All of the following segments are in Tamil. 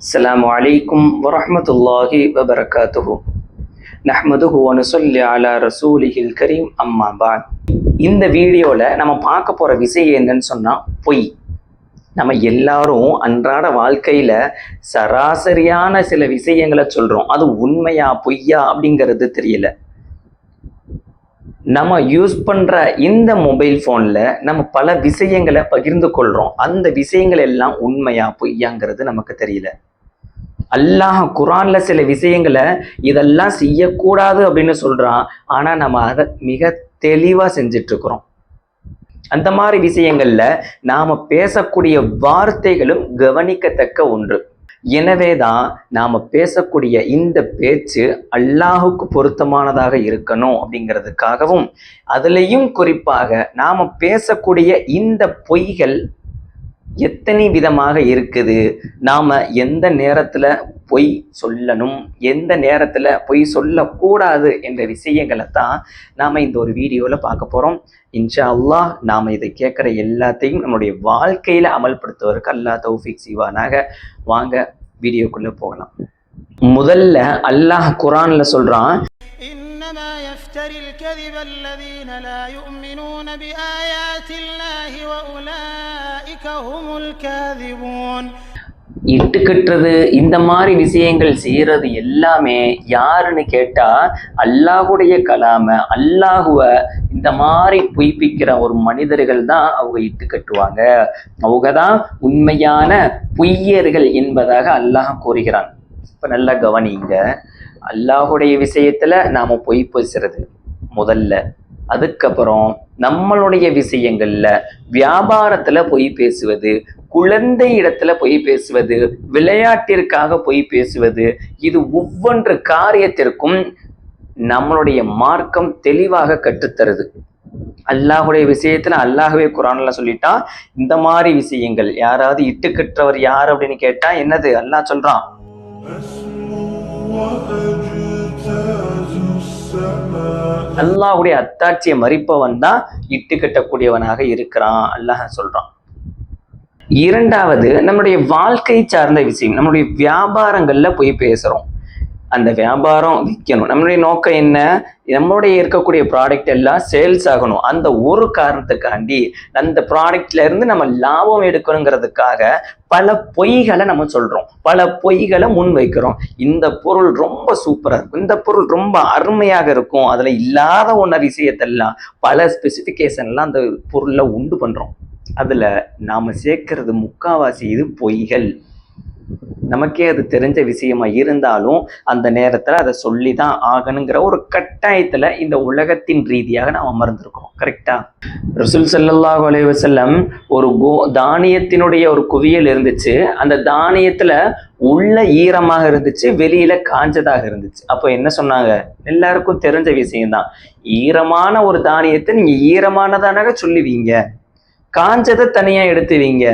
السلام عليكم ورحمة الله وبركاته نحمده ونصلي على رسوله الكريم أما بعد இந்த வீடியோவில் நம்ம பார்க்க போகிற விஷயம் என்னன்னு சொன்னால் பொய் நம்ம எல்லாரும் அன்றாட வாழ்க்கையில் சராசரியான சில விஷயங்களை சொல்கிறோம் அது உண்மையா பொய்யா அப்படிங்கிறது தெரியல நம்ம யூஸ் பண்ணுற இந்த மொபைல் ஃபோனில் நம்ம பல விஷயங்களை பகிர்ந்து கொள்கிறோம் அந்த விஷயங்கள் எல்லாம் உண்மையா பொய்யாங்கிறது நமக்கு தெரியல அல்லாஹ் குரான்ல சில விஷயங்களை இதெல்லாம் செய்யக்கூடாது அப்படின்னு சொல்றான். ஆனா நம்ம அதை மிக தெளிவா செஞ்சிட்டு இருக்கிறோம் அந்த மாதிரி விஷயங்கள்ல நாம பேசக்கூடிய வார்த்தைகளும் கவனிக்கத்தக்க ஒன்று. எனவே தான் நாம பேசக்கூடிய இந்த பேச்சு அல்லாஹுக்கு பொருத்தமானதாக இருக்கணும் அப்படிங்கிறதுக்காகவும் அதுலேயும் குறிப்பாக நாம பேசக்கூடிய இந்த பொய்கள் எத்தனை விதமாக இருக்குது? நாம எந்த நேரத்துல பொய் சொல்லணும்? எந்த நேரத்துல பொய் சொல்லக்கூடாது என்ற விஷயங்களை தான் நாம இந்த ஒரு வீடியோல பார்க்க போறோம். இன்ஷா அல்லாஹ் நாம இதை கேட்குற எல்லாத்தையும் நம்மளுடைய வாழ்க்கையில அமல்படுத்துவதற்கு அல்லாஹ் தௌஃபிக் சிவானாக வாங்க வீடியோக்குள்ள போகலாம். முதல்ல அல்லாஹ் குரான்ல சொல்றான் إنما يفتري الكذب الذين لا يؤمنون بآيات الله وأولئك هم الكاذبون இட்டுக்கட்டுறது இந்த மாதிரி விஷயங்கள் செய்யறது எல்லாமே யாருன்னு கேட்டா அல்லாஹுடைய கலாம அல்லாஹுவ இந்த மாதிரி பொய்ப்பிக்கிற ஒரு மனிதர்கள் தான் அவங்க இட்டு கட்டுவாங்க அவங்க தான் உண்மையான பொய்யர்கள் என்பதாக அல்லாஹ் கூறுகிறான் இப்ப நல்லா கவனிங்க அல்லாஹுடைய விஷயத்துல நாம பொய் பேசுறது முதல்ல. அதுக்கப்புறம் நம்மளுடைய விஷயங்கள்ல வியாபாரத்துல பொய் பேசுவது குழந்தை இடத்துல பொய் பேசுவது விளையாட்டிற்காக பொய் பேசுவது இது ஒவ்வொன்று காரியத்திற்கும் நம்மளுடைய மார்க்கம் தெளிவாக கற்றுத்தருது. அல்லாஹுடைய விஷயத்துல அல்லாஹுவே குரான்ல சொல்லிட்டா இந்த மாதிரி விஷயங்கள் யாராவது இட்டுக்கற்றவர் யார் அப்படின்னு கேட்டா என்னது? அல்லாஹ் சொல்றான். அல்லாஹுடைய அத்தாட்சியை மறிப்பவன் தான் இட்டு கட்டக்கூடியவனாக இருக்கிறான் அல்லாஹ் சொல்றான். இரண்டாவது நம்முடைய வாழ்க்கை சார்ந்த விஷயம் நம்முடைய வியாபாரங்கள்ல போய் பேசுறோம். அந்த வியாபாரம் விற்கணும். நம்மளுடைய நோக்கம் என்ன? நம்மளுடைய இருக்கக்கூடிய ப்ராடக்ட் எல்லாம் சேல்ஸ் ஆகணும். அந்த ஒரு காரணத்துக்காண்டி அந்த ப்ராடக்ட்ல இருந்து நம்ம லாபம் எடுக்கணுங்கிறதுக்காக பல பொய்களை நம்ம சொல்றோம். பல பொய்களை முன் வைக்கிறோம். இந்த பொருள் ரொம்ப சூப்பராக இருக்கும். இந்த பொருள் ரொம்ப அருமையாக இருக்கும். அதுல இல்லாத ஒன்ன விஷயத்தெல்லாம் பல ஸ்பெசிஃபிகேஷன்லாம் அந்த பொருளில் உண்டு பண்றோம். அதுல நாம சேர்க்கறது முக்காவாசி இது பொய்கள். நமக்கே அது தெரிஞ்ச விஷயமா இருந்தாலும் அந்த நேரத்துல அதை சொல்லி தான் ஆகணுங்கிற ஒரு கட்டாயத்துல இந்த உலகத்தின் ரீதியாக நாம் அமர்ந்திருக்கோம் கரெக்டா ரசூல் சல்லாஹ் அலைவசல்லம் ஒரு கோ தானியத்தினுடைய ஒரு குவியல் இருந்துச்சு. அந்த தானியத்துல உள்ள ஈரமாக இருந்துச்சு வெளியில காஞ்சதாக இருந்துச்சு. அப்போ என்ன சொன்னாங்க? எல்லாருக்கும் தெரிஞ்ச விஷயம்தான். ஈரமான ஒரு தானியத்தை நீங்க ஈரமானதானாக சொல்லுவீங்க. காஞ்சதை தனியா எடுத்துவீங்க.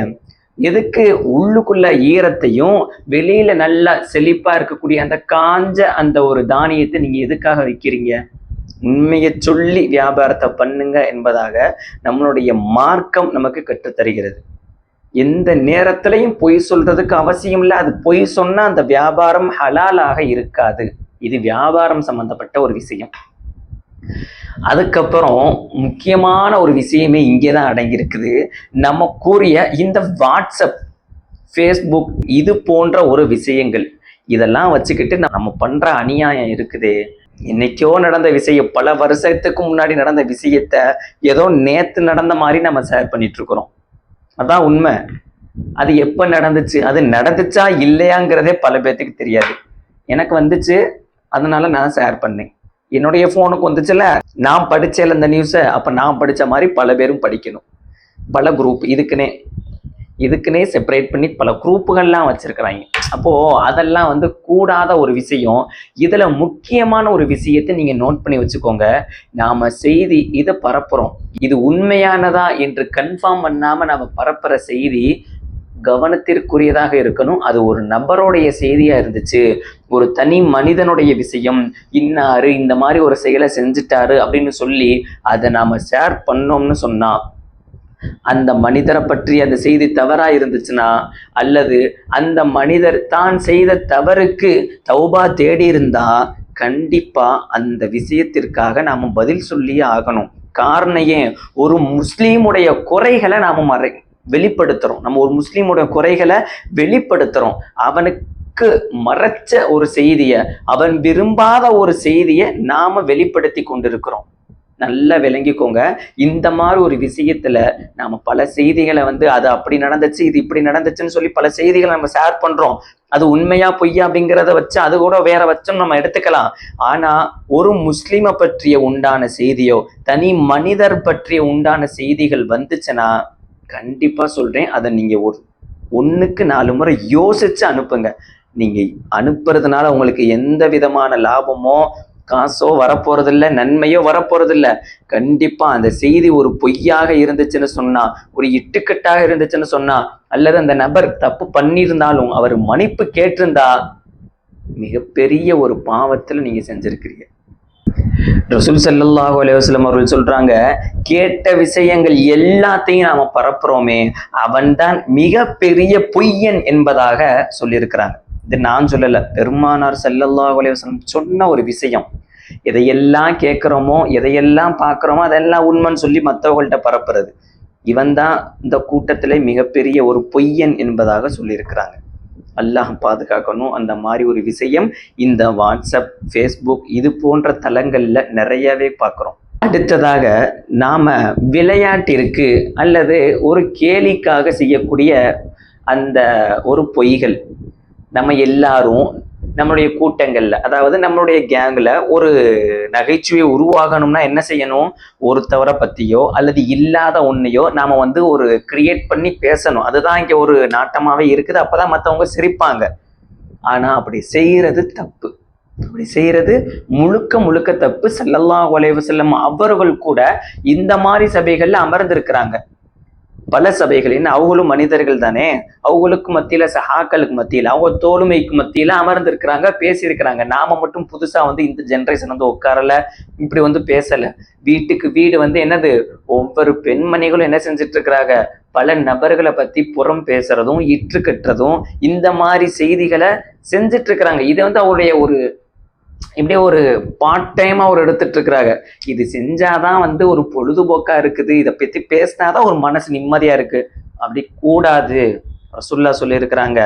எதுக்கு உள்ளுக்குள்ள ஈரத்தையும் வெளியில நல்லா செழிப்பா இருக்கக்கூடிய அந்த காஞ்ச அந்த ஒரு தானியத்தை நீங்க எதுக்காக வைக்கிறீங்க? உண்மையை சொல்லி வியாபாரத்தை பண்ணுங்க என்பதாக நம்மளுடைய மார்க்கம் நமக்கு கற்றுத்தருகிறது. எந்த நேரத்திலையும் பொய் சொல்றதுக்கு அவசியம் இல்லை. அது பொய் சொன்னா அந்த வியாபாரம் ஹலாலாக இருக்காது. இது வியாபாரம் சம்பந்தப்பட்ட ஒரு விஷயம். அதுக்கப்புறம் முக்கியமான ஒரு விஷயமே இங்கே தான் அடங்கியிருக்குது. நம்ம கூறிய இந்த வாட்ஸ்அப் ஃபேஸ்புக் இது போன்ற ஒரு விஷயங்கள் இதெல்லாம் வச்சுக்கிட்டு நம்ம பண்ணுற அநியாயம் இருக்குது. இன்னைக்கோ நடந்த விஷயம் பல வருஷத்துக்கு முன்னாடி நடந்த விஷயத்த ஏதோ நேற்று நடந்த மாதிரி நம்ம ஷேர் பண்ணிட்டு இருக்கிறோம் அதான் உண்மை. அது எப்போ நடந்துச்சு அது நடந்துச்சா இல்லையாங்கிறதே பல பேர்த்துக்கு தெரியாது. எனக்கு வந்துச்சு அதனால நான் ஷேர் பண்ணேன். என்னுடைய ஃபோனுக்கு வந்துச்சுல நான் படித்தேன் இந்த நியூஸை அப்போ நான் படித்த மாதிரி பல பேரும் படிக்கணும். பல குரூப் இதுக்குன்னே இதுக்குன்னே செப்பரேட் பண்ணி பல குரூப்புகள்லாம் வச்சுருக்கிறாங்க. அப்போது அதெல்லாம் வந்து கூடாத ஒரு விஷயம். இதில் முக்கியமான ஒரு விஷயத்தை நீங்கள் நோட் பண்ணி வச்சுக்கோங்க. நாம் செய்தி இதை பரப்புகிறோம் இது உண்மையானதா என்று கன்ஃபார்ம் பண்ணாமல் நாம் பரப்புகிற செய்தி கவனத்திற்குரியதாக இருக்கணும். அது ஒரு நபருடைய செய்தியாக இருந்துச்சு. ஒரு தனி மனிதனுடைய விஷயம். இன்னாரு இந்த மாதிரி ஒரு செயலை செஞ்சுட்டாரு அப்படின்னு சொல்லி அதை நாம் ஷேர் பண்ணோம்னு சொன்னால் அந்த மனிதரை பற்றி அந்த செய்தி தவறா இருந்துச்சுன்னா அல்லது அந்த மனிதர் தான் செய்த தவறுக்கு தௌபா தேடி இருந்தா கண்டிப்பா அந்த விஷயத்திற்காக நாம பதில் சொல்லியே ஆகணும். காரணம் ஏன்? ஒரு முஸ்லீமுடைய குறைகளை நாம மறை வெளிப்படுத்துறோம். நம்ம ஒரு முஸ்லீமோட குறைகளை வெளிப்படுத்துறோம். அவனுக்கு மறைச்ச ஒரு செய்தியை அவன் விரும்பாத ஒரு செய்தியை நாம வெளிப்படுத்தி கொண்டிருக்கிறோம். நல்லா விளங்கிக்கோங்க. இந்த மாதிரி ஒரு விஷயத்துல நாம பல செய்திகளை வந்து அது அப்படி நடந்துச்சு இது இப்படி நடந்துச்சுன்னு சொல்லி பல செய்திகளை நம்ம ஷேர் பண்றோம். அது உண்மையா பொய்யா அப்படிங்கிறத வச்சு அது கூட வேற வச்சும் நம்ம எடுத்துக்கலாம். ஆனா ஒரு முஸ்லீமை பற்றிய உண்டான செய்தியோ தனி மனிதர் பற்றிய உண்டான செய்திகள் வந்துச்சுன்னா கண்டிப்பாக சொல்கிறேன் அதை நீங்கள் ஒரு ஒன்றுக்கு நாலு முறை யோசித்து அனுப்புங்க. நீங்கள் அனுப்புறதுனால உங்களுக்கு எந்த விதமான லாபமோ காசோ வரப்போறதில்ல நன்மையோ வரப்போறதில்ல. கண்டிப்பா அந்த செய்தி ஒரு பொய்யாக இருந்துச்சுன்னு சொன்னா ஒரு இட்டுக்கட்டாக இருந்துச்சுன்னு சொன்னா அல்லது அந்த நபர் தப்பு பண்ணியிருந்தாலும் அவர் மன்னிப்பு கேட்டிருந்தா மிகப்பெரிய ஒரு பாவத்துல நீங்க செஞ்சிருக்கிறீங்க. ரசூல் சல்லாஹூ அலைஹி அவர்கள் சொல்றாங்க கேட்ட விஷயங்கள் எல்லாத்தையும் நாம பரப்புறோமே அவன்தான் மிகப்பெரிய பொய்யன் என்பதாக சொல்லியிருக்கிறாங்க. இது நான் சொல்லல பெருமானார் சல்லல்லாஹூ அலைஹி சொன்ன ஒரு விஷயம். எதையெல்லாம் கேட்குறோமோ எதையெல்லாம் பார்க்குறோமோ அதெல்லாம் உண்மைன்னு சொல்லி மற்றவங்கள்ட்ட பரப்புறது. இவன் தான் இந்த கூட்டத்திலே மிகப்பெரிய ஒரு பொய்யன் என்பதாக சொல்லியிருக்கிறாங்க. அல்லாஹ் பாதுகாக்கணும். அந்த மாதிரி ஒரு விஷயம் இந்த வாட்ஸ்அப் ஃபேஸ்புக் இது போன்ற தளங்களில் நிறையவே பார்க்குறோம். அடுத்ததாக நாம் விளையாட்டிற்கு அல்லது ஒரு கேலிக்காக செய்யக்கூடிய அந்த ஒரு பொய்கள். நம்ம எல்லாரும் நம்மளுடைய கூட்டங்கள்ல அதாவது நம்மளுடைய கேங்ல ஒரு நகைச்சுவை உருவாகணும்னா என்ன செய்யணும்? ஒருத்தவரை பத்தியோ அல்லது இல்லாத ஒன்னையோ நாம வந்து ஒரு கிரியேட் பண்ணி பேசணும். அதுதான் இங்க ஒரு நாட்டமாவே இருக்குது. அப்பதான் மத்தவங்க சிரிப்பாங்க. ஆனா அப்படி செய்யறது தப்பு. அப்படி செய்யறது முழுக்க முழுக்க தப்பு. செல்லல்லா உலைவு செல்லும் அவர்கள் கூட இந்த மாதிரி சபைகள்ல அமர்ந்திருக்கிறாங்க. பல சபைகளின் அவங்களும் மனிதர்கள் தானே? அவங்களுக்கு மத்தியில சஹாக்களுக்கு மத்தியில அவங்க தோளுமைக்கு மத்தியில அமர்ந்திருக்கிறாங்க பேசியிருக்கிறாங்க. நாம மட்டும் புதுசா வந்து இந்த ஜென்ரேஷன் வந்து உட்காரல இப்படி வந்து பேசல. வீட்டுக்கு வீடு வந்து என்னது? ஒவ்வொரு பெண்மணிகளும் என்ன செஞ்சுட்டு இருக்கிறாங்க பல நபர்களை பத்தி புறம் பேசுறதும் இற்று கட்டுறதும் இந்த மாதிரி செய்திகளை செஞ்சுட்டு இருக்கிறாங்க இதை வந்து அவருடைய ஒரு இப்படியே ஒரு பார்ட் டைமாக ஒரு எடுத்துட்டு இருக்கிறாங்க. இது செஞ்சாதான் வந்து ஒரு பொழுதுபோக்கா இருக்குது. இதை பற்றி பேசினாதான் ஒரு மனசு நிம்மதியாக இருக்கு. அப்படி கூடாது. ரசுல்லா சொல்லியிருக்கிறாங்க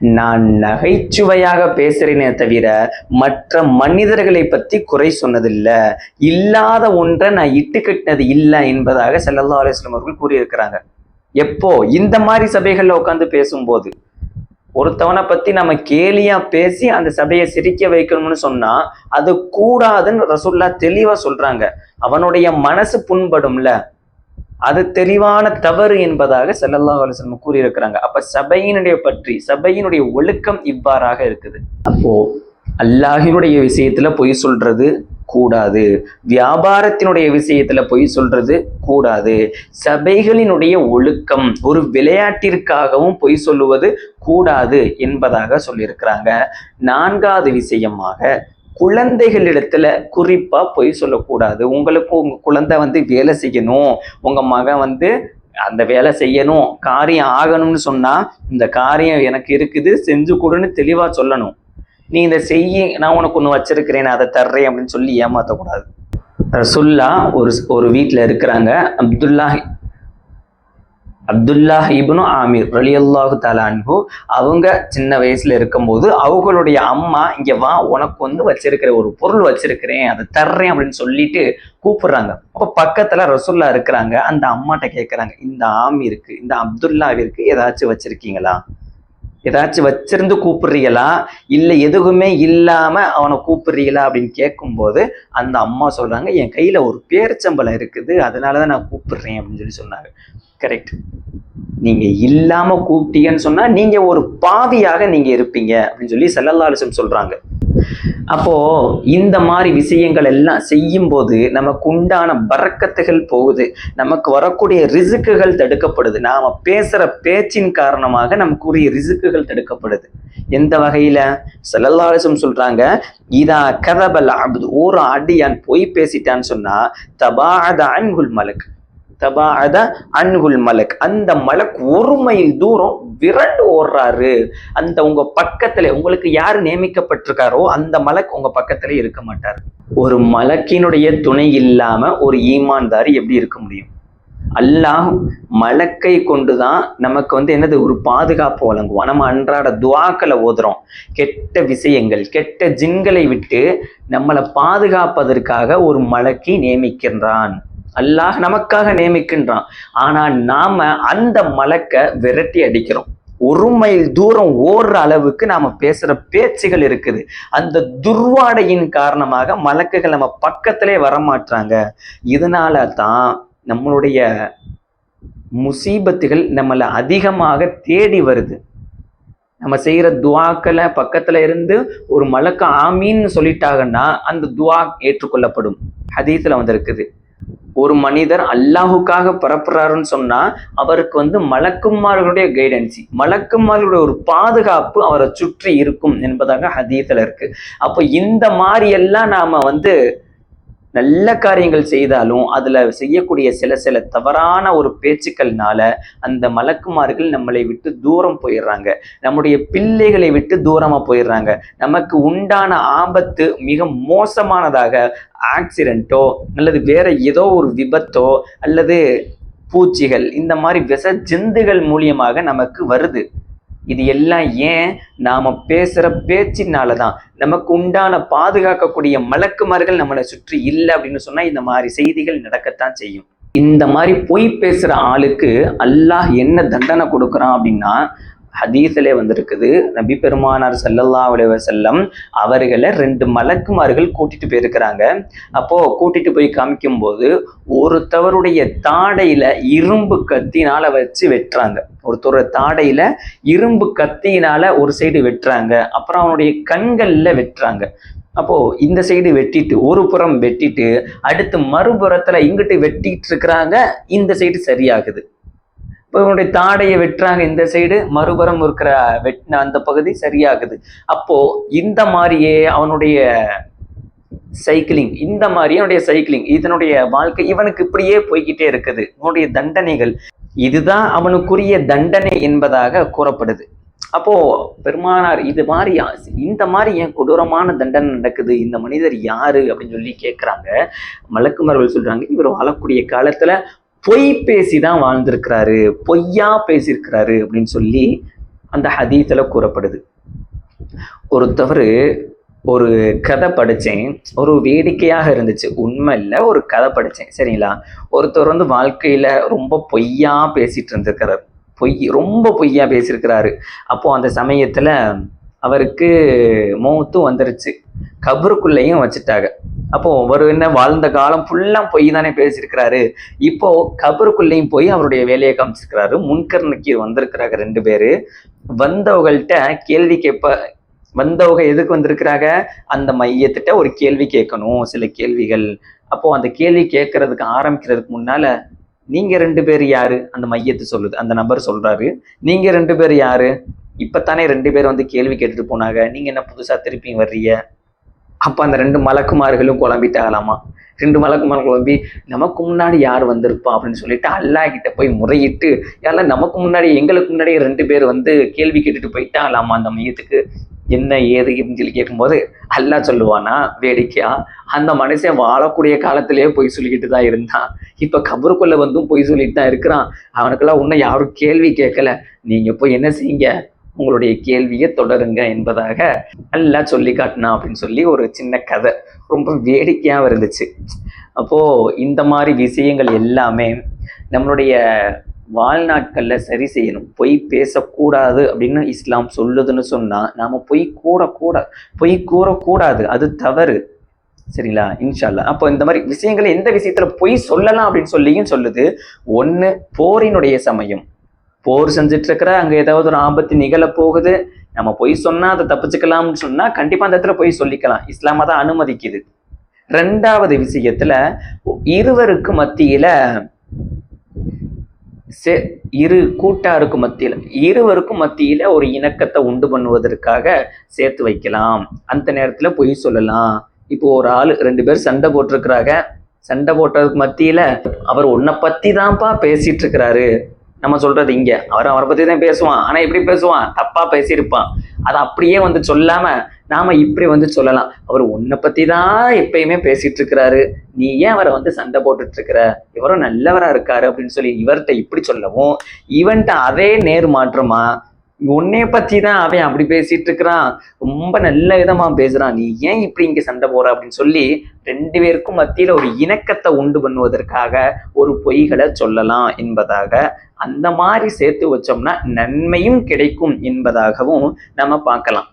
நான் நகைச்சுவையாக பேசுறேனே தவிர மற்ற மனிதர்களை பத்தி குறை சொன்னதில்லை. இல்லாத ஒன்றை நான் இட்டுக்கட்டினது இல்லை என்பதாக செல்லல்லா அலுவலம் அவர்கள் கூறியிருக்கிறாங்க. எப்போ? இந்த மாதிரி சபைகளில் உட்காந்து பேசும்போது. ஒருத்தவனை பத்தி நம்ம கேலியா பேசி அந்த சபையை சிரிக்க வைக்கணும்னு சொன்னா அது கூடாதுன்னு ரசுல்லா தெளிவா சொல்றாங்க. அவனுடைய மனசு புண்படும்ல. அது தெளிவான தவறு என்பதாக செல்லல்லா அலைஹி கூறியிருக்கிறாங்க. அப்ப சபையினுடைய பற்றி சபையினுடைய ஒழுக்கம் இவ்வாறாக இருக்குது. அப்போ அல்லாஹினுடைய விஷயத்துல பொய் சொல்றது கூடாது. வியாபாரத்தினுடைய விஷயத்துல பொய் சொல்றது கூடாது. சபைகளினுடைய ஒழுக்கம் ஒரு விளையாட்டிற்காகவும் பொய் சொல்லுவது கூடாது என்பதாக சொல்லியிருக்கிறாங்க. நான்காவது விஷயமாக குழந்தைகளிடத்துல குறிப்பா பொய் சொல்லக்கூடாது. உங்களுக்கு உங்க குழந்தை வந்து வேலை செய்யணும். உங்க மகன் வந்து அந்த வேலை செய்யணும். காரியம் ஆகணும்னு சொன்னா இந்த காரியம் எனக்கு இருக்குது செஞ்சு கொடுன்னு தெளிவா சொல்லணும். நீ இதை செய்ய நான் உனக்கு ஒன்று வச்சிருக்கிறேன் நான் அதை தர்றேன் அப்படின்னு சொல்லி ஏமாற்றக்கூடாது ரசுல்லா ஒரு ஒரு வீட்டில் இருக்கிறாங்க. அப்துல்லா அப்துல்லா இப்னு ஆமீர் ரலியல்லாஹு தலான்ஹு அவங்க சின்ன வயசுல இருக்கும்போது அவங்களுடைய அம்மா இங்க வா உனக்கு வந்து வச்சிருக்கிற ஒரு பொருள் வச்சிருக்கிறேன் அதை தர்றேன் அப்படின்னு சொல்லிட்டு கூப்பிடுறாங்க. அப்போ பக்கத்துல ரசுல்லா இருக்கிறாங்க. அந்த அம்மாட்ட கேட்குறாங்க இந்த ஆமீருக்கு இந்த அப்துல்லாவிற்கு ஏதாச்சும் வச்சிருக்கீங்களா? ஏதாச்சும் வச்சிருந்து கூப்பிடுறீங்களா? இல்லை எதுவுமே இல்லாமல் அவனை கூப்பிடுறீங்களா அப்படின்னு கேட்கும்போது அந்த அம்மா சொல்கிறாங்க என் கையில் ஒரு பேரிச்சம்பளம் இருக்குது அதனால தான் நான் கூப்பிடுறேன் அப்படின்னு சொல்லி சொன்னாங்க. கரெக்ட் நீங்கள் இல்லாமல் கூப்பிட்டீங்கன்னு சொன்னால் நீங்கள் ஒரு பாவியாக நீங்கள் இருப்பீங்க அப்படின்னு சொல்லி செல்லல்லாலிசம் சொல்கிறாங்க அப்போ இந்த மாதிரி விஷயங்கள் எல்லாம் செய்யும் போது நமக்கு உண்டான பறக்கத்துகள் போகுது. நமக்கு வரக்கூடிய ரிசுக்குகள் தடுக்கப்படுது. நாம பேசுற பேச்சின் காரணமாக நமக்குரிய ரிசுக்குகள் தடுக்கப்படுது. எந்த வகையில? செல்லல்லாலிசம் சொல்றாங்க இதா கதபல் அப்து. ஒரு அடியான் பொய் பேசிட்டான்னு சொன்னா தபாத அன்குல் மலக். தபாத அன்குல் மலக். அந்த மலக் ஒரு மைல் தூரம் விரண்டு ஓடுறாரு. அந்த உங்க பக்கத்துல உங்களுக்கு யார் நியமிக்கப்பட்டிருக்காரோ அந்த மலக் உங்க பக்கத்துல இருக்க மாட்டார். ஒரு மலக்கினுடைய துணை இல்லாம ஒரு ஈமான்தாரி எப்படி இருக்க முடியும்? அல்லாஹ் மலக்கை கொண்டுதான் நமக்கு வந்து என்னது? ஒரு பாதுகாப்பு வழங்குவோம் நம்ம அன்றாட துவாக்களை ஓதுறோம். கெட்ட விஷயங்கள் கெட்ட ஜின்களை விட்டு நம்மளை பாதுகாப்பதற்காக ஒரு மலக்கை நியமிக்கின்றான். அல்லாஹ் நமக்காக நியமிக்கின்றான். ஆனா நாம அந்த மலக்க விரட்டி அடிக்கிறோம். ஒரு மைல் தூரம் ஓடுற அளவுக்கு நாம பேசுற பேச்சுகள் இருக்குது. அந்த துர்வாடையின் காரணமாக மலக்குகள் நம்ம பக்கத்திலே வரமாட்டாங்க இதனால தான் நம்மளுடைய முசீபத்துகள் நம்மளை அதிகமாக தேடி வருது. நம்ம செய்கிற துவாக்களை பக்கத்துல இருந்து ஒரு மலக்க ஆமீன்னு சொல்லிட்டாங்கன்னா அந்த துவா ஏற்றுக்கொள்ளப்படும். ஹதீஸ்ல வந்திருக்குது. ஒரு மனிதர் அல்லாஹுக்காக பரப்புறாருன்னு சொன்னா அவருக்கு வந்து மலக்குமார்களுடைய கைடன்சி மலக்குமார்களுடைய ஒரு பாதுகாப்பு அவரை சுற்றி இருக்கும் என்பதாக ஹதீஸ்ல இருக்கு. அப்போ இந்த மாதிரி எல்லாம் நாம வந்து நல்ல காரியங்கள் செய்தாலும் அதுல செய்யக்கூடிய சில சில தவறான ஒரு பேச்சுக்கள்னால அந்த மலக்குமார்கள் நம்மளை விட்டு தூரம் போயிடுறாங்க. நம்முடைய பிள்ளைகளை விட்டு தூரமா போயிடுறாங்க. நமக்கு உண்டான ஆபத்து மிக மோசமானதாக ஆக்சிடென்ட்டோ அல்லது வேற ஏதோ ஒரு விபத்தோ அல்லது பூச்சிகள் இந்த மாதிரி விஷ ஜந்துகள் மூலியமாக நமக்கு வருது. இது எல்லாம் ஏன் நாம பேசுற பேச்சினால தான் நமக்கு உண்டான பாதுகாக்கக்கூடிய மலக்குமார்கள் நம்மளை சுற்றி இல்லை அப்படின்னு சொன்னா இந்த மாதிரி செய்திகள் நடக்கத்தான் செய்யும். இந்த மாதிரி பொய் பேசுற ஆளுக்கு அல்லாஹ் என்ன தண்டனை கொடுக்குறான் அப்படின்னா ஹதீஸிலே வந்திருக்குது நபி பெருமானார் சல்லல்லா உலக செல்லம் அவர்களை ரெண்டு மலக்குமார்கள் கூட்டிட்டு போயிருக்கிறாங்க. அப்போ கூட்டிட்டு போய் காமிக்கும் போது ஒருத்தவருடைய தாடையில இரும்பு கத்தினால வச்சு வெட்டுறாங்க. ஒருத்தரோட தாடையில இரும்பு கத்தினால ஒரு சைடு வெட்டுறாங்க. அப்புறம் அவனுடைய கண்கள்ல வெட்டுறாங்க. அப்போ இந்த சைடு வெட்டிட்டு ஒரு புறம் வெட்டிட்டு அடுத்து மறுபுறத்துல இங்கிட்டு வெட்டிட்டு இருக்கிறாங்க. இந்த சைடு சரியாகுது. இப்போ இவனுடைய தாடையை வெட்டுறாங்க இந்த சைடு மறுபுறம் இருக்கிற வெட்டின அந்த பகுதி சரியாகுது. அப்போ இந்த மாதிரியே அவனுடைய சைக்கிளிங் இந்த மாதிரி சைக்கிளிங் இதனுடைய வாழ்க்கை இவனுக்கு இப்படியே போய்கிட்டே இருக்குது. இவனுடைய தண்டனைகள் இதுதான் அவனுக்குரிய தண்டனை என்பதாக கூறப்படுது. அப்போ பெருமானார் இது மாதிரி இந்த மாதிரி ஏன் கொடூரமான தண்டனை நடக்குது? இந்த மனிதர் யாரு? அப்படின்னு சொல்லி கேட்குறாங்க மலக்குமர்கள் சொல்றாங்க இவர் வாழக்கூடிய காலத்துல பொய் பேசி தான் வாழ்ந்திருக்கிறாரு பொய்யா பேசியிருக்கிறாரு அப்படின்னு சொல்லி அந்த ஹதீத்தில் கூறப்படுது. ஒருத்தவர் ஒரு கதை படித்தேன் ஒரு வேடிக்கையாக இருந்துச்சு. உண்மை இல்லை ஒரு கதை படித்தேன் சரிங்களா? ஒருத்தர் வந்து வாழ்க்கையில் ரொம்ப பொய்யா பேசிட்டு இருந்திருக்கிறார் பொய் ரொம்ப பொய்யா பேசியிருக்கிறாரு. அப்போது அந்த சமயத்தில் அவருக்கு மௌத்தும் வந்துருச்சு. கபருக்குள்ளேயும் வச்சுட்டாங்க. அப்போ அவர் என்ன வாழ்ந்த காலம் ஃபுல்லாக பொய் தானே பேசியிருக்கிறாரு. இப்போ கபருக்குள்ளேயும் போய் அவருடைய வேலையை காமிச்சிருக்கிறாரு. முன்கர் வந்திருக்கிறாங்க ரெண்டு பேரு. வந்தவங்கள்ட்ட கேள்வி கேட்ப வந்தவங்க எதுக்கு வந்திருக்கிறாங்க? அந்த மையத்திட்ட ஒரு கேள்வி கேட்கணும் சில கேள்விகள். அப்போ அந்த கேள்வி கேட்கறதுக்கு ஆரம்பிக்கிறதுக்கு முன்னால நீங்க ரெண்டு பேர் யாரு? அந்த மையத்தை சொல்லுது அந்த நபர் சொல்றாரு. நீங்க ரெண்டு பேர் யாரு? இப்பத்தானே ரெண்டு பேர் வந்து கேள்வி கேட்டுட்டு போனாங்க. நீங்க என்ன புதுசா திருப்பி வர்றீங்க? அப்போ அந்த ரெண்டு மலக்குமார்களும் குழம்பிட்டாகலாமா ரெண்டு மலக்குமார் குழம்பி நமக்கு முன்னாடி யார் வந்திருப்பா? அப்படின்னு சொல்லிட்டு அல்லாஹ் கிட்ட போய் முறையிட்டு யாரெல்லாம் நமக்கு முன்னாடி எங்களுக்கு முன்னாடி ரெண்டு பேர் வந்து கேள்வி கேட்டுட்டு போயிட்டாங்களாமா அந்த மையத்துக்கு? என்ன ஏது? அப்படின்னு சொல்லி கேட்கும்போது அல்லாஹ் சொல்லுவானா வேடிக்கையா அந்த மனுஷன் வாழக்கூடிய காலத்திலேயே பொய் சொல்லிக்கிட்டு தான் இருந்தான். இப்ப கபருக்குள்ள வந்தும் பொய் சொல்லிட்டு தான் இருக்கிறான். அவனுக்கெல்லாம் இன்னும் யாரும் கேள்வி கேட்கல. நீங்க போய் என்ன செய்யுங்க? உங்களுடைய கேள்வியை தொடருங்க என்பதாக நல்லா சொல்லி காட்டினா அப்படின்னு சொல்லி ஒரு சின்ன கதை. ரொம்ப வேடிக்கையாக இருந்துச்சு. அப்போது இந்த மாதிரி விஷயங்கள் எல்லாமே நம்மளுடைய வாழ்நாட்களில் சரி செய்யணும். பொய் பேசக்கூடாது அப்படின்னு இஸ்லாம் சொல்லுதுன்னு சொன்னால் நாம் பொய் கூறக்கூட பொய் கூறக்கூடாது. அது தவறு. சரிங்களா? இன்ஷால்லா அப்போ இந்த மாதிரி விஷயங்களை எந்த விஷயத்தில் பொய் சொல்லலாம் அப்படின்னு சொல்லியும் சொல்லுது. ஒன்று போரினுடைய சமயம். போர் செஞ்சுட்டு இருக்கிற அங்கே ஏதாவது ஒரு ஆபத்து நிகழ போகுது நம்ம பொய் சொன்னால் அதை தப்பிச்சுக்கலாம்னு சொன்னால் கண்டிப்பாக அந்த இடத்துல பொய் சொல்லிக்கலாம். இஸ்லாமா தான் அனுமதிக்குது. ரெண்டாவது விஷயத்துல இருவருக்கு மத்தியில சே- இரு கூட்டாருக்கு மத்தியில இருவருக்கும் மத்தியில ஒரு இணக்கத்தை உண்டு பண்ணுவதற்காக சேர்த்து வைக்கலாம். அந்த நேரத்துல பொய் சொல்லலாம். இப்போ ஒரு ஆள் ரெண்டு பேர் சண்டை போட்டிருக்கிறாங்க. சண்டை போட்டதுக்கு மத்தியில அவர் உன்னை பத்தி தான்ப்பா பேசிட்டு இருக்கிறாரு நம்ம சொல்றது இங்க. அவர் அவரை பத்தி தான் பேசுவான். ஆனா எப்படி பேசுவான்? தப்பா பேசியிருப்பான். அதை அப்படியே வந்து சொல்லாம நாம இப்படி வந்து சொல்லலாம். அவர் உன்னை பத்தி தான் எப்பயுமே பேசிட்டு இருக்கிறாரு. நீ ஏன் அவரை வந்து சண்டை போட்டுட்டு இருக்கிற? இவரும் நல்லவரா இருக்காரு அப்படின்னு சொல்லி இவர்கிட்ட இப்படி சொல்லவும் இவன்ட்ட அதே நேர் மாற்றமா உன்னைய பத்தி தான் அவன் அப்படி பேசிட்டு இருக்கிறான் ரொம்ப நல்ல விதமா பேசுறான். நீ ஏன் இப்படி இங்க சண்டை போற அப்படின்னு சொல்லி ரெண்டு பேருக்கும் மத்தியில ஒரு இணக்கத்தை உண்டு பண்ணுவதற்காக ஒரு பொய்களை சொல்லலாம் என்பதாக அந்த மாதிரி சேர்த்து வச்சோம்னா நன்மையும் கிடைக்கும் என்பதாகவும் நம்ம பார்க்கலாம்.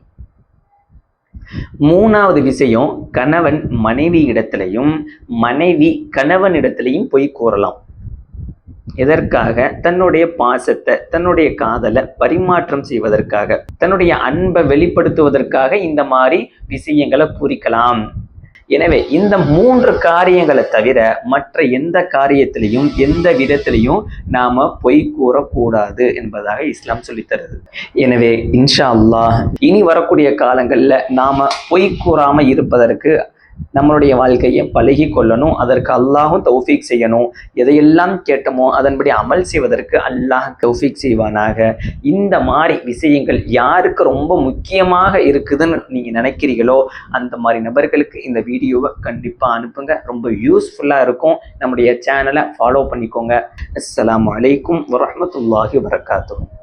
மூணாவது விஷயம் கணவன் மனைவி இடத்திலையும் மனைவி கணவன் இடத்திலையும் பொய் கூறலாம். எதற்காக? தன்னுடைய பாசத்தை தன்னுடைய காதலை பரிமாற்றம் செய்வதற்காக தன்னுடைய அன்பை வெளிப்படுத்துவதற்காக இந்த மாதிரி விஷயங்களை குறிக்கலாம் எனவே இந்த மூன்று காரியங்களை தவிர மற்ற எந்த காரியத்திலையும் எந்த விதத்திலையும் நாம பொய் கூறக்கூடாது என்பதாக இஸ்லாம் சொல்லித் தருது. எனவே இன்ஷா அல்லாஹ் இனி வரக்கூடிய காலங்களில் நாம பொய் கூறாம இருப்பதற்கு நம்மளுடைய வாழ்க்கையை பழகி கொள்ளணும். அதற்கு அல்லாஹும் தௌஃபீக் செய்யணும். எதையெல்லாம் கேட்டோமோ அதன்படி அமல் செய்வதற்கு அல்லாஹ் தௌஃபீக் செய்வானாக. இந்த மாதிரி விஷயங்கள் யாருக்கு ரொம்ப முக்கியமாக இருக்குதுன்னு நீங்கள் நினைக்கிறீங்களோ அந்த மாதிரி நபர்களுக்கு இந்த வீடியோவை கண்டிப்பாக அனுப்புங்க. ரொம்ப யூஸ்ஃபுல்லாக இருக்கும். நம்முடைய சேனலை ஃபாலோ பண்ணிக்கோங்க. அஸ்லாம் அலைக்கும் வரமத்துல்லாஹி வரகாத்தூர்